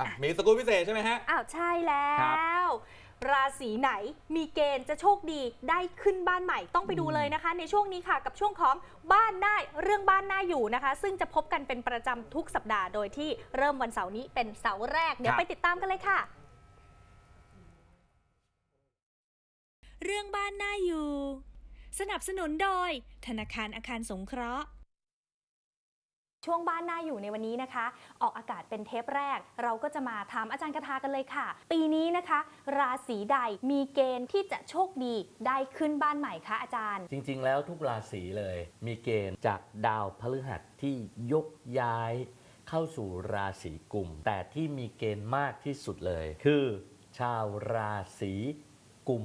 อะมีสกู๊ปพิเศษใช่ไหมฮะ อ้าวใช่แล้ครับวราศีไหนมีเกณฑ์จะโชคดีได้ขึ้นบ้านใหม่ต้องไปดูเลยนะคะ ในช่วงนี้ค่ะกับช่วงของบ้านน่าเรื่องบ้านน่าอยู่นะคะ ซึ่งจะพบกันเป็นประจำทุกสัปดาห์โดยที่เริ่มวันเสาร์นี้เป็นเสาร์แรกเดี๋ยวไปติดตามกันเลยค่ะ เรื่องบ้านน่าอยู่ สนับสนุนโดย ธนาคารอาคารสงเคราะห์ ช่วงบ้านน่าอยู่ในวันนี้นะคะ ออกอากาศเป็นเทปแรก เราก็จะมาถามอาจารย์คาทากันเลยค่ะ ปีนี้นะคะ ราศีใดมีเกณฑ์ที่จะโชคดีได้ขึ้นบ้านใหม่คะอาจารย์ จริง ๆ แล้วทุกราศีเลย มีเกณฑ์จากดาวพฤหัสที่ยกย้าย เข้าสู่ราศีกุม แต่ที่มีเกณฑ์มากที่สุดเลย คือ ชาวราศีกุม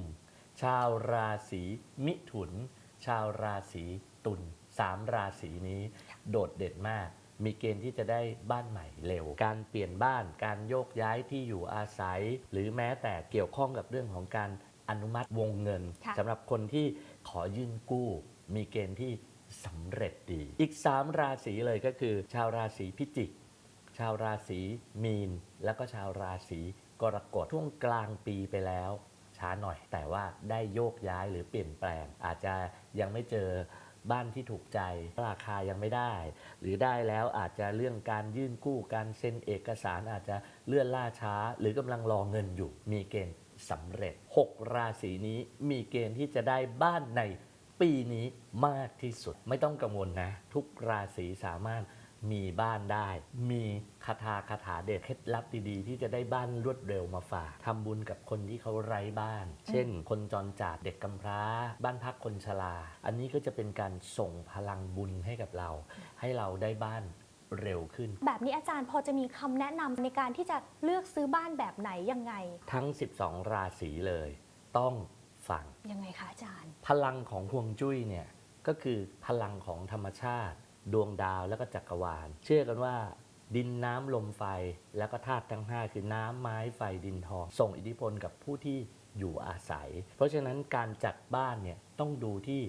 ชาวราศีมิถุน ชาวราศีตุล สามราศีนี้โดดเด่นมาก มีเกณฑ์ที่จะได้บ้านใหม่เร็ว การเปลี่ยนบ้าน การโยกย้ายที่อยู่อาศัย หรือแม้แต่เกี่ยวข้องกับเรื่องของการอนุมัติวงเงินค่ะสำหรับคนที่ขอยื่นกู้ มีเกณฑ์ที่สำเร็จดี อีก 3 ราศีเลยก็คือ ชาวราศีพิจิก ชาวราศีมีน แล้วก็ชาวราศีกรกฎช่วงกลางปีไปแล้ว ช้าหน่อย แต่ว่าได้โยกย้ายหรือเปลี่ยนแปลง อาจจะยังไม่เจอ บ้านที่ถูกใจ ราคายังไม่ได้ หรือได้แล้วอาจจะเรื่องการยื่นกู้การเซ็นเอกสารอาจจะเลื่อนล่าช้า หรือกำลังรอเงินอยู่ มีเกณฑ์สำเร็จ 6 ราศีนี้มีเกณฑ์ที่จะได้บ้านในปีนี้มากที่สุดไม่ต้องกังวลนะ ทุกราศีสามารถ มีบ้านได้ มีคาถาคาถาเด็ดเคล็ดลับดีๆ ที่จะได้บ้านรวดเร็วมาฝากทำบุญกับคนที่เขาไร้บ้าน เช่น คนจรจัดเด็กกำพร้า บ้านพักคนชรา อันนี้ก็จะเป็นการส่งพลังบุญให้กับเรา ให้เราได้บ้านเร็วขึ้น แบบนี้อาจารย์พอจะมีคำแนะนำในการที่จะเลือกซื้อบ้านแบบไหนยังไง ทั้ง 12 ราศีเลย ต้องฟังยังไงคะอาจารย์ พลังของฮวงจุ้ยเนี่ยก็คือพลังของธรรมชาติ ดวงดาวแล้วก็จักรวาล เชื่อกันว่า ดินน้ำลมไฟแล้วก็ธาตุทั้ง 5 คือน้ำไม้ไฟดินทอง ส่งอิทธิพลกับผู้ที่อยู่อาศัย เพราะฉะนั้นการจัดบ้านเนี่ยต้องดูที่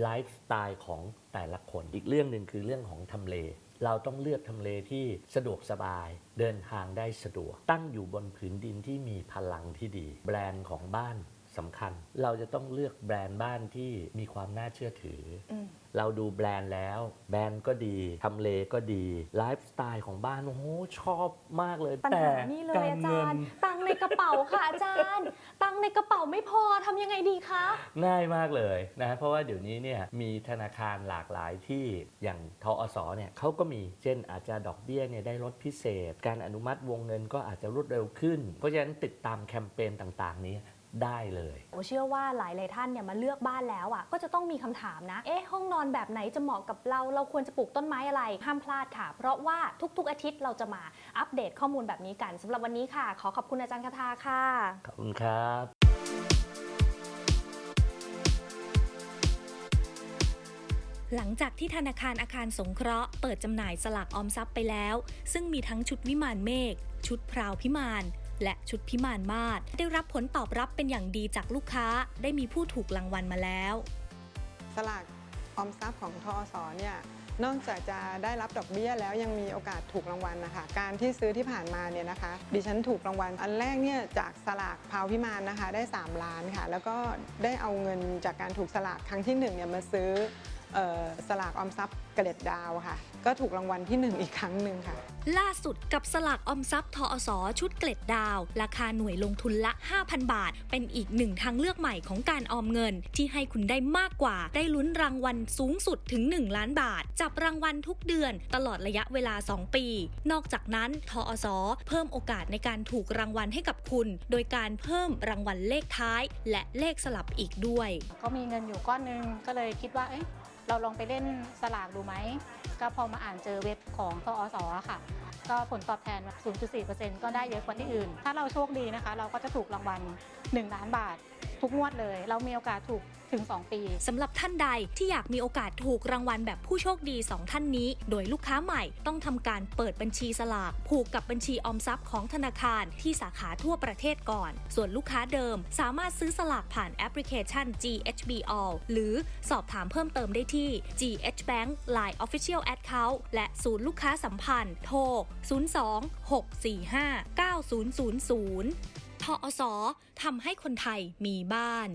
ไลฟ์สไตล์ของแต่ละคน อีกเรื่องหนึ่งคือเรื่องของทำเล เราต้องเลือกทำเลที่สะดวกสบาย เดินทางได้สะดวก ตั้งอยู่บนผืนดินที่มีพลังที่ดี แบรนด์ของบ้าน สำคัญ เราจะต้องเลือกแบรนด์บ้านที่มีความน่าเชื่อถืออมเราดูแบรนด์แล้ว แบรนด์ก็ดีทำเลก็ดีไลฟ์สไตล์ของบ้านโอ้โหชอบมากเลยปัญแต่หานี่เลยการอาเงิจารย์ ตังค์ในกระเป๋าค่ะอาจารย์ ตังค์ในกระเป๋าไม่พอทำยังไงดีคะ ง่ายมากเลยนะเพราะว่าเดี๋ยวนี้เนี่ยมีธนาคารหลากหลายที่อย่างทอสเนี่ยเขาก็มีเช่นอาจจะดอกเบี้ยเนี่ยได้ลดพิเศษ การอนุมัติวงเงินก็อาจจะรวดเร็วขึ้น เพราะฉะนั้นติดตามแคมเปญต่างๆ นี้ ได้เลย โอเชื่อว่าหลายหลายๆท่านเนี่ยมาเลือกบ้านแล้วอะก็จะต้องมีคำถามนะ เอ๊ะห้องนอนแบบไหนจะเหมาะกับเรา เราควรจะปลูกต้นไม้อะไร ห้ามพลาดค่ะ เพราะว่าทุกๆอาทิตย์เราจะมาอัปเดตข้อมูลแบบนี้กันสำหรับวันนี้ค่ะ ขอขอบคุณอาจารย์คาทาค่ะ ขอบคุณครับหลังจากที่ธนาคารอาคารสงเคราะห์เปิดจำหน่ายสลากออมทรัพย์ไปแล้ว ซึ่งมีทั้งชุดวิมานเมฆ ชุดพราวพิมาน และชุดพิมานมาศได้รับผลตอบรับเป็นอย่างดีจากลูกค้า ได้มีผู้ถูกรางวัลมาแล้ว สลากออมทรัพย์ของทอสเนี่ยนอกจากจะได้รับดอกเบี้ยแล้วยังมีโอกาสถูกรางวัลนะคะ การที่ซื้อที่ผ่านมาเนี่ยนะคะ ดิฉันถูกรางวัล อันแรกเนี่ยจากสลากพาวพิมานนะคะ ได้ 3 ล้านค่ะ แล้วก็ได้เอาเงินจากการถูกสลากครั้งที่1เนี่ยมาซื้อออสลากออมทรัพย์เกล็ดดาวค่ะ ก็ถูกรางวัลที่ 1 อีกครั้งหนึ่งค่ะ ล่าสุดกับสลากออมทรัพย์ทอสชุดเกล็ดดาว ราคาหน่วยลงทุนละ 5,000 บาท เป็นอีกหนึ่งทางเลือกใหม่ของการออมเงิน ที่ให้คุณได้มากกว่า ได้ลุ้นรางวัลสูงสุดถึง 1 ล้านบาท จับรางวัลทุกเดือน ตลอดระยะเวลา 2 ปี นอกจากนั้นทอสเพิ่มโอกาสในการถูกรางวัลให้กับคุณ โดยการเพิ่มรางวัลเลขท้าย และเลขสลับอีกด้วย ก็มีเงินอยู่ก้อนหนึงก็เลยคิดว่าเอ๊ะ เราลองไปเล่นสลากดูไหม ก็พอมาอ่านเจอเว็บของทอสอะค่ะ ก็ผลตอบแทนแบบ0.4%ก็ได้เยอะกว่าที่อื่น ถ้าเราโชคดีนะคะ เราก็จะถูกรางวัล 1 ล้านบาท ทุกงวดเลย เรามีโอกาสถูกถึง 2 ปีสำหรับท่านใดที่อยากมีโอกาสถูกรางวัลแบบผู้โชคดี 2 ท่านนี้ โดยลูกค้าใหม่ต้องทำการเปิดบัญชีสลากผูกกับบัญชีออมทรัพย์ของธนาคารที่สาขาทั่วประเทศก่อน ส่วนลูกค้าเดิมสามารถซื้อสลากผ่านแอปพลิเคชัน GHB All หรือสอบถามเพิ่มเติมได้ที่ GH Bank Line Official Account และศูนย์ลูกค้าสัมพันธ์ โทร 02 645 9000 ทอสทำให้คนไทยมีบ้าน